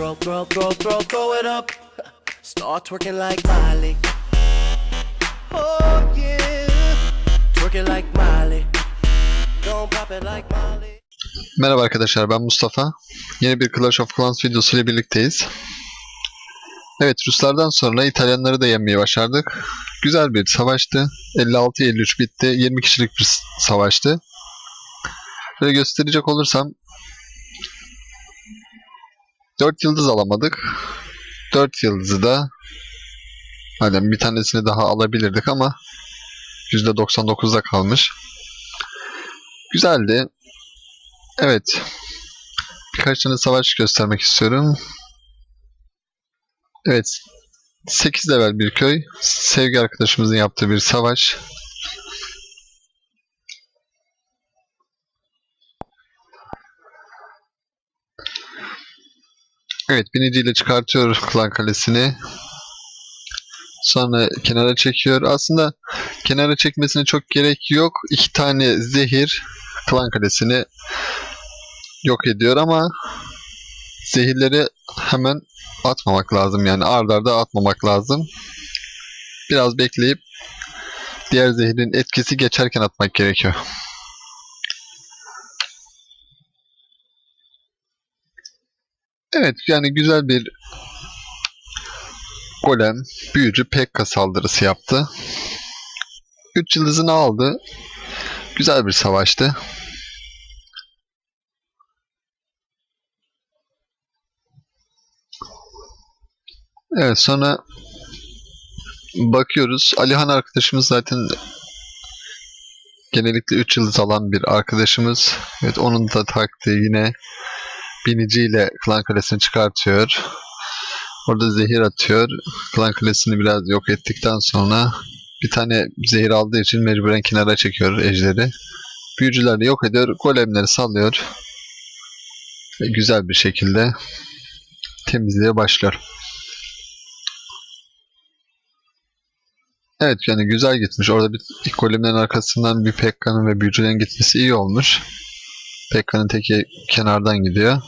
Throw, throw, throw, throw, throw it up. Start twerking like Miley. Oh yeah. Twerking like Miley. Don't pop it like Miley. Merhaba arkadaşlar ben Mustafa. Yeni bir Clash of Clans videosu ile birlikteyiz. Evet Ruslardan sonra İtalyanları da yenmeyi başardık. Güzel bir savaştı. 56-53 bitti. 20 kişilik bir savaştı. Şöyle gösterecek olursam 4 yıldız alamadık. 4 yıldızı da hani bir tanesini daha alabilirdik ama %99'da kalmış. Güzeldi. Evet. Birkaç tane savaş göstermek istiyorum. Evet. 8 level bir köy. Sevgi arkadaşımızın yaptığı bir savaş. Evet, biniciyle çıkartıyor klan kalesini. Sonra kenara çekiyor. Aslında kenara çekmesine çok gerek yok. İki tane zehir klan kalesini yok ediyor ama zehirleri hemen atmamak lazım yani ard arda atmamak lazım. Biraz bekleyip diğer zehrin etkisi geçerken atmak gerekiyor. Evet yani güzel bir golem büyücü Pekka saldırısı yaptı. 3 yıldızını aldı. Güzel bir savaştı. Evet sonra bakıyoruz. Alihan arkadaşımız zaten genellikle 3 yıldız alan bir arkadaşımız. Evet onun da taktiği yine biniciyle klan kalesini çıkartıyor. Orada zehir atıyor. Klan kalesini biraz yok ettikten sonra bir tane zehir aldığı için mecburen kenara çekiyor ejderi. Büyücüleri yok ediyor. Golemleri sallıyor. Ve güzel bir şekilde temizliğe başlıyor. Evet yani güzel gitmiş. Orada bir golemlerin arkasından bir Pekka'nın ve büyücülerin gitmesi iyi olmuş. Pekka'nın teki kenardan gidiyor.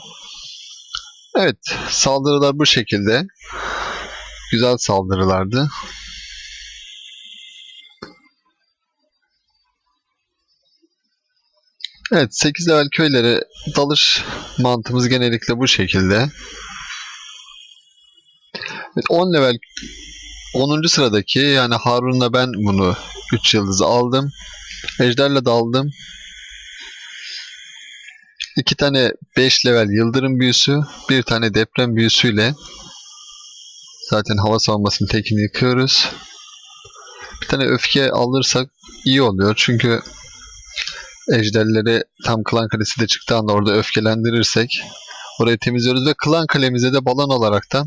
Evet saldırılar bu şekilde. Güzel saldırılardı. Evet 8 level köylere dalış mantığımız genellikle bu şekilde. Evet, 10 level 10. sıradaki yani Harun'la ben bunu 3 yıldızı aldım. Ejder'le daldım. 2 tane 5 level yıldırım büyüsü, bir tane deprem büyüsüyle zaten hava savunmasının tekini yıkıyoruz. Bir tane öfke alırsak iyi oluyor çünkü ejderleri tam klan kalesi de çıktığı anda orada öfkelendirirsek orayı temizliyoruz ve klan kalemize de balon olarak da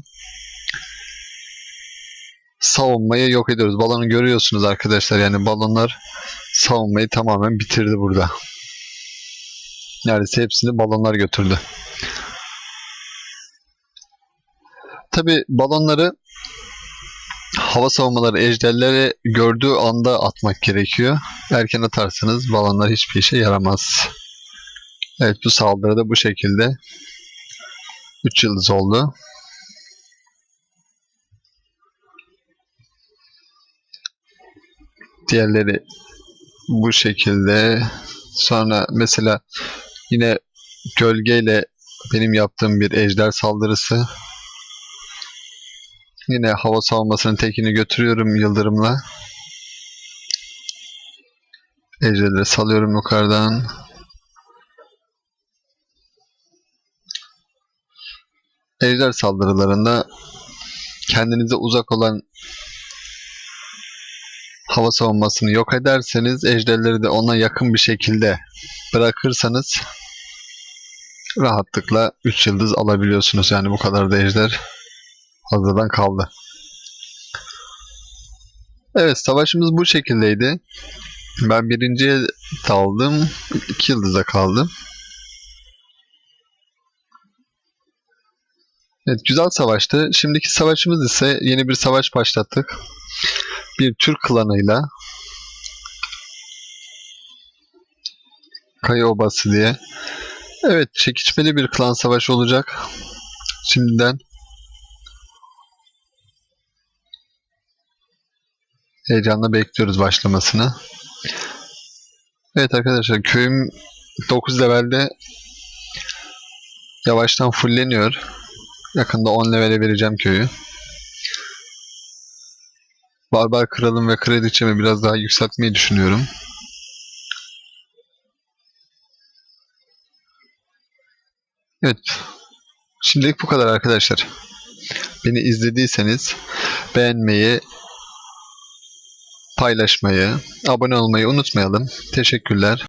savunmayı yok ediyoruz. Balonu görüyorsunuz arkadaşlar. Yani balonlar savunmayı tamamen bitirdi burada. Neredeyse hepsini balonlar götürdü. Tabi balonları hava savunmaları ejderleri gördüğü anda atmak gerekiyor. Erken atarsanız balonlar hiçbir işe yaramaz. Evet bu saldırı da bu şekilde 3 yıldız oldu. Diğerleri bu şekilde. Sonra mesela yine gölgeyle benim yaptığım bir ejder saldırısı. Yine hava savunmasının tekini götürüyorum yıldırımla. Ejderleri salıyorum yukarıdan. Ejder saldırılarında kendinize uzak olan hava savunmasını yok ederseniz ejderleri de ona yakın bir şekilde bırakırsanız rahatlıkla 3 yıldız alabiliyorsunuz. Yani bu kadar da ejder fazladan kaldı. Evet savaşımız bu şekildeydi. Ben birinciye daldım. 2 yıldıza kaldım. Evet güzel savaştı. Şimdiki savaşımız ise yeni bir savaş başlattık. Bir Türk klanıyla Kaya Obası diye. Evet çekişmeli bir klan savaşı olacak. Şimdiden heyecanla bekliyoruz başlamasını. Evet arkadaşlar köyüm 9 levelde yavaştan fulleniyor. Yakında 10 levele vereceğim köyü. Barbar kralım ve kraliçemi biraz daha yükseltmeyi düşünüyorum. Evet. Şimdilik bu kadar arkadaşlar. Beni izlediyseniz beğenmeyi, paylaşmayı, abone olmayı unutmayalım. Teşekkürler.